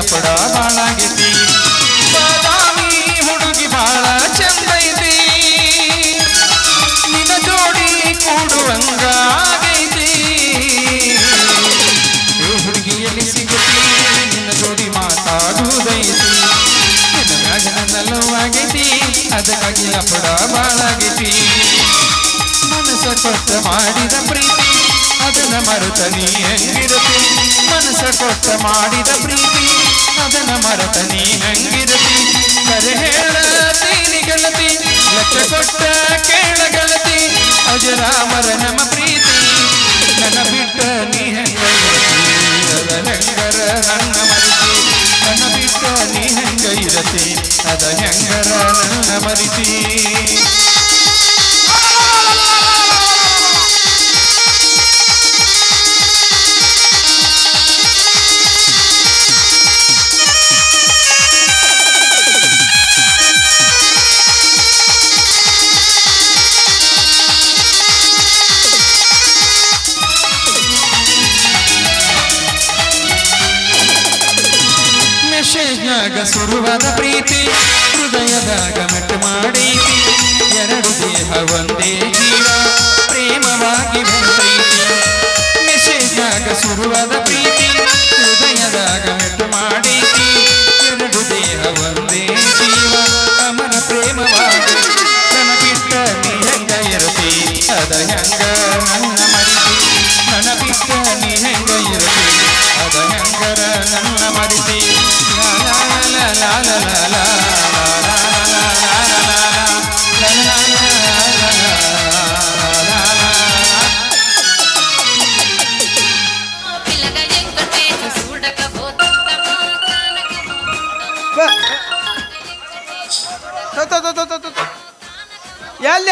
ಲಪಡ ಬಾಳಾಗೈತಿ. ಬಾದಾಮಿ ಹುಡುಗಿ ಬಾಳ ಚಂದೈತಿ. ನಿನ್ನ ಜೋಡಿ ಕೂಡುವಂಗ ಆಗೈತಿ. ಹುಡುಗಿಯಲ್ಲಿ ಸಿಗತಿ ನಿನ್ನ ಜೋಡಿ ಮಾತಾಡುವುದೈತಿ. ನಿನ್ನ ನಲವಾಗೈತಿ ಅದಕ್ಕಾಗಿ ಅಪಡ ಬಾಳಾಗೈತಿ. ಮನಸ್ಸ ಕೊಟ್ಟ ಮಾಡಿದ ಪ್ರೀತಿ, ಅದನ್ನ ಮರುತ ನೀ ಹೆಂಗಿರುತ್ತೆ? ಮನಸ್ಸ ಕೊಟ್ಟ ಮಾಡಿದ ಪ್ರೀತಿ ಅದನ್ನ ಮರತ ನೀ ಹಂಗಿರತಿ. ಕರೆ ಹೇಳತೀನಿ ಗೆಳತಿ, ಲಕ್ಷ ಕೊಟ್ಟ ಕೇಳ ಗೆಳತಿ. ಅಜರಾಮರ ನಮ್ಮ ಪ್ರೀತಿ, ನನ್ನ ಬಿಟ್ಟ ನೀ ಹೆಂಗರ ನನ್ನ ಮರಿತಿ, ನನ್ನ ಬಿಟ್ಟ ನೀ ಹೆಂಗ ಅದ ಹೆಂಗರ ನನ್ನ ಮರಿತಿ? ಮೆಸೇಜ್ನಾಗ ಸುರುವಾದ ಪ್ರೀತಿ, ಹೃದಯದಾಗ ಮೆಟ್ಟು ಮಾಡೈತಿ ಎರಡು ದೇಹ ಒಂದೇ ಜೀವ, ಪ್ರೇಮವಾಗಿ ಬಂದೈತಿ ಮೆಸೇಜ್ನಾಗ ಸುರುವಾದ ಪ್ರೀತಿ, ಹೃದಯದಾಗ ಮೆಟ್ಟು ಮಾಡೈತಿ ಎರಡು ದೇಹ ಒಂದೇ ಜೀವ, ಅಮರ ಪ್ರೇಮವಾಗಿ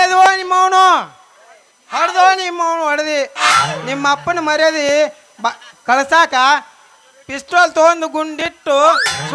ಅದು ನಿಮ್ಮ ಅವನು ಹೊಡೆದೋ ನಿಮ್ಮ ಅವನು ಹೊಡೆದಿ ನಿಮ್ಮ ಅಪ್ಪನ ಮರ್ಯಾದೆ ಬ ಕಳ್ಸಾಕ ಪಿಸ್ಟೋಲ್ ತೊಗೊಂಡು ಗುಂಡಿಟ್ಟು